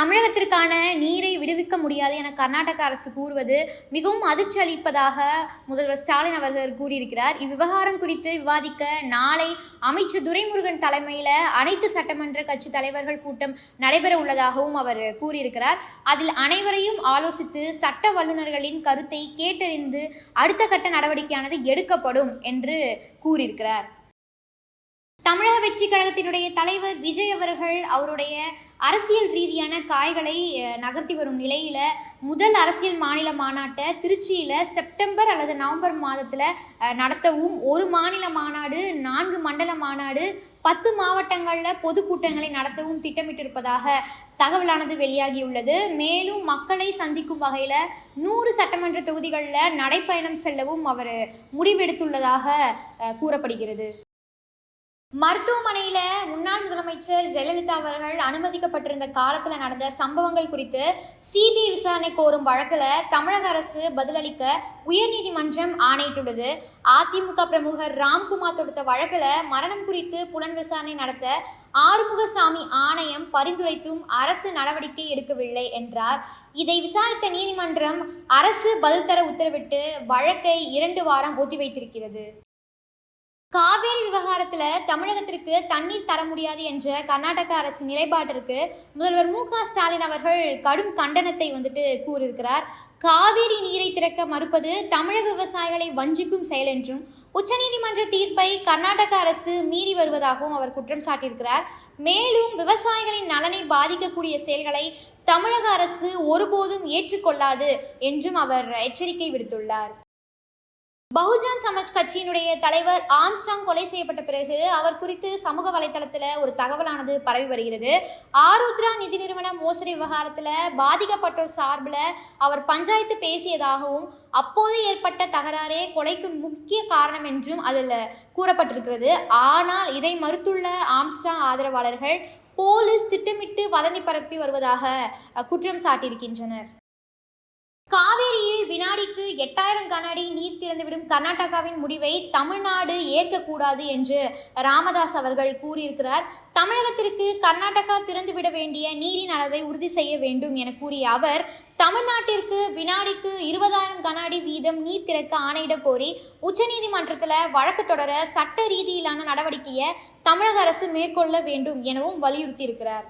தமிழகத்திற்கான நீரை விடுவிக்க முடியாது என கர்நாடக அரசு கூறுவது மிகவும் அதிர்ச்சி அளிப்பதாக முதல்வர் ஸ்டாலின் அவர்கள் கூறியிருக்கிறார். இவ்விவகாரம் குறித்து விவாதிக்க நாளை அமைச்சர் துரைமுருகன் தலைமையில் அனைத்து சட்டமன்ற கட்சி தலைவர்கள் கூட்டம் நடைபெற உள்ளதாகவும் அவர் கூறியிருக்கிறார். அதில் அனைவரையும் ஆலோசித்து சட்ட வல்லுநர்களின் கருத்தை கேட்டறிந்து அடுத்த கட்ட நடவடிக்கையானது எடுக்கப்படும் என்று கூறியிருக்கிறார். தமிழக வெற்றி கழகத்தினுடைய தலைவர் விஜய் அவர்கள் அவருடைய அரசியல் ரீதியான காய்களை நகர்த்தி வரும் நிலையில் முதல் அரசியல் மாநில மாநாட்டை திருச்சியில் செப்டம்பர் அல்லது நவம்பர் மாதத்தில் நடத்தவும் ஒரு மாநில மாநாடு நான்கு மண்டல மாநாடு பத்து மாவட்டங்களில் பொதுக்கூட்டங்களை நடத்தவும் திட்டமிட்டிருப்பதாக தகவலானது வெளியாகியுள்ளது. மேலும் மக்களை சந்திக்கும் வகையில் நூறு சட்டமன்ற தொகுதிகளில் நடைப்பயணம் செல்லவும் அவர் முடிவெடுத்துள்ளதாக கூறப்படுகிறது. மருத்துவமனையில் முன்னாள் முதலமைச்சர் ஜெயலலிதா அவர்கள் அனுமதிக்கப்பட்டிருந்த காலத்தில் நடந்த சம்பவங்கள் குறித்து சிபிஐ விசாரணை கோரும் வழக்கில் தமிழக அரசு பதிலளிக்க உயர்நீதிமன்றம் ஆணையிட்டுள்ளது. அதிமுக பிரமுகர் ராம்குமார் தொடுத்த வழக்கில் மரணம் குறித்து புலன் விசாரணை நடத்த ஆறுமுகசாமி ஆணையம் பரிந்துரைத்தும் அரசு நடவடிக்கை எடுக்கவில்லை என்றார். இதை விசாரித்த நீதிமன்றம் அரசு பதில் தர உத்தரவிட்டு வழக்கை இரண்டு வாரம் ஒத்திவைத்திருக்கிறது. காவேரி விவகாரத்தில் தமிழகத்திற்கு தண்ணீர் தர முடியாது என்ற கர்நாடக அரசு நிலைப்பாட்டிற்கு முதல்வர் மு க ஸ்டாலின் அவர்கள் கடும் கண்டனத்தை வந்துட்டு கூறியிருக்கிறார். காவேரி நீரை திறக்க மறுப்பது தமிழக விவசாயிகளை வஞ்சிக்கும் செயல் என்றும் உச்சநீதிமன்ற தீர்ப்பை கர்நாடக அரசு மீறி வருவதாகவும் அவர் குற்றம் சாட்டியிருக்கிறார். மேலும் விவசாயிகளின் நலனை பாதிக்கக்கூடிய செயல்களை தமிழக அரசு ஒருபோதும் ஏற்றுக்கொள்ளாது என்றும் அவர் எச்சரிக்கை விடுத்துள்ளார். பகுஜன் சமாஜ் கட்சியினுடைய தலைவர் ஆம்ஸ்டாங் கொலை செய்யப்பட்ட பிறகு அவர் குறித்து சமூக வலைத்தளத்தில் ஒரு தகவலானது பரவி வருகிறது. ஆருத்ரா நிதி நிறுவன மோசடி விவகாரத்தில் பாதிக்கப்பட்டோர் சார்பில் அவர் பஞ்சாயத்து பேசியதாகவும் அப்போது ஏற்பட்ட தகராறே கொலைக்கு முக்கிய காரணம் என்றும் அதில் கூறப்பட்டிருக்கிறது. ஆனால் இதை மறுத்துள்ள ஆம்ஸ்டாங் ஆதரவாளர்கள் போலீஸ் திட்டமிட்டு வதந்தி பரப்பி வருவதாக குற்றம் சாட்டியிருக்கின்றனர். காவேரியில் வினாடிக்கு எட்டாயிரம் கனஅடி நீர் திறந்துவிடும் கர்நாடகாவின் முடிவை தமிழ்நாடு ஏற்கக்கூடாது என்று ராமதாஸ் அவர்கள் கூறியிருக்கிறார். தமிழகத்திற்கு கர்நாடகா திறந்துவிட வேண்டிய நீரின் அளவை உறுதி செய்ய வேண்டும் என கூறிய அவர் தமிழ்நாட்டிற்கு வினாடிக்கு இருபதாயிரம் கனஅடி வீதம் நீர் திறக்க ஆணையிட கோரி உச்சநீதிமன்றத்தில் வழக்கு தொடர சட்ட ரீதியிலான நடவடிக்கையை தமிழக அரசு மேற்கொள்ள வேண்டும் எனவும் வலியுறுத்தியிருக்கிறார்.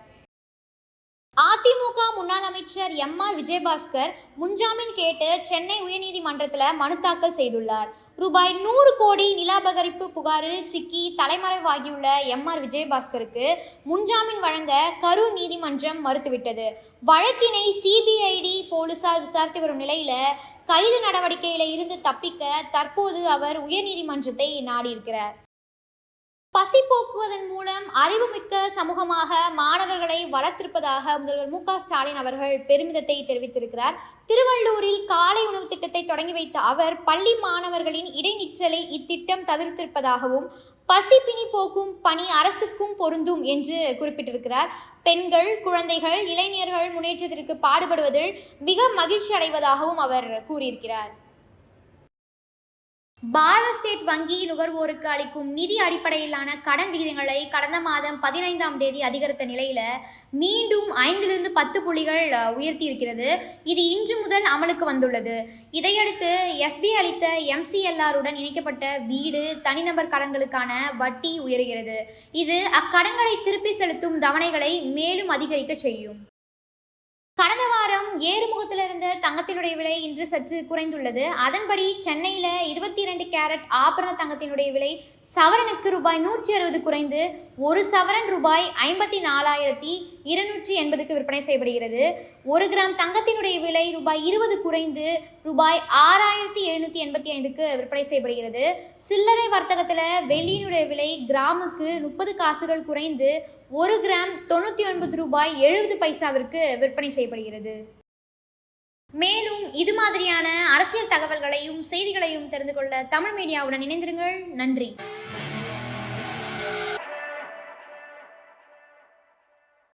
அதிமுக முன்னாள் அமைச்சர் எம் ஆர் விஜயபாஸ்கர் முன்ஜாமீன் கேட்டு சென்னை உயர்நீதிமன்றத்தில் மனு தாக்கல் செய்துள்ளார். ரூபாய் நூறு கோடி நிலாபகரிப்பு புகாரில் சிக்கி தலைமறைவாகியுள்ள எம் ஆர் விஜயபாஸ்கருக்கு முன்ஜாமீன் வழங்க கரூர் நீதிமன்றம் மறுத்துவிட்டது. வழக்கினை சிபிஐடி போலீசார் விசாரித்து வரும் நிலையில் கைது நடவடிக்கையில் இருந்து தப்பிக்க தற்போது அவர் உயர்நீதிமன்றத்தை நாடியிருக்கிறார். பசி போக்குவதன் மூலம் அறிவுமிக்க சமூகமாக மாணவர்களை வளர்த்திருப்பதாக முதல்வர் மு ஸ்டாலின் அவர்கள் பெருமிதத்தை தெரிவித்திருக்கிறார். திருவள்ளூரில் காலை உணவு திட்டத்தை தொடங்கி வைத்த அவர் பள்ளி மாணவர்களின் இடைநிற்றலை இத்திட்டம் தவிர்த்திருப்பதாகவும் பசி பிணி போக்கும் பணி அரசுக்கும் பொருந்தும் என்று குறிப்பிட்டிருக்கிறார். பெண்கள் குழந்தைகள் இளைஞர்கள் முன்னேற்றத்திற்கு பாடுபடுவதில் மிக மகிழ்ச்சி அடைவதாகவும் அவர் கூறியிருக்கிறார். பாரத ஸ்டேட் வங்கி நுகர்வோருக்கு அளிக்கும் நிதி அடிப்படையிலான கடன் விகிதங்களை கடந்த மாதம் பதினைந்தாம் தேதி அதிகரித்த நிலையில் மீண்டும் ஐந்திலிருந்து பத்து புள்ளிகள் உயர்த்தி இருக்கிறது இது இன்று முதல் அமலுக்கு வந்துள்ளது. இதையடுத்து எஸ்பிஐ அளித்த எம்சிஎல்ஆருடன் இணைக்கப்பட்ட வீடு தனிநபர் கடன்களுக்கான வட்டி உயர்கிறது. இது அக்கடன்களை திருப்பி செலுத்தும் தவணைகளை மேலும் அதிகரிக்க செய்யும். கடந்த வாரம் ஏறுமுகத்தில் இருந்த தங்கத்தினுடைய விலை இன்று சற்று குறைந்துள்ளது. அதன்படி சென்னையில் இருபத்தி இரண்டு கேரட் ஆபரண தங்கத்தினுடைய விலை சவரனுக்கு ரூபாய் நூற்றி அறுபது குறைந்து ஒரு சவரன் ரூபாய் ஐம்பத்தி நாலாயிரத்தி இருநூற்றி எண்பதுக்கு விற்பனை செய்யப்படுகிறது. ஒரு கிராம் தங்கத்தினுடைய விலை ரூபாய் இருபது குறைந்து ரூபாய் ஆறாயிரத்தி எழுநூற்றி எண்பத்தி ஐந்துக்கு விற்பனை செய்யப்படுகிறது. சில்லறை வர்த்தகத்தில் வெள்ளியினுடைய விலை கிராமுக்கு முப்பது காசுகள் குறைந்து ஒரு கிராம் தொண்ணூற்றி ஒன்பது ரூபாய் எழுபது பைசாவிற்கு விற்பனை செய்யப்படுகிறது. மேலும் இது மாதிரியான அரசியல் தகவல்களையும் செய்திகளையும் தெரிந்து கொள்ள தமிழ் மீடியாவுடன் இணைந்திருங்கள். நன்றி.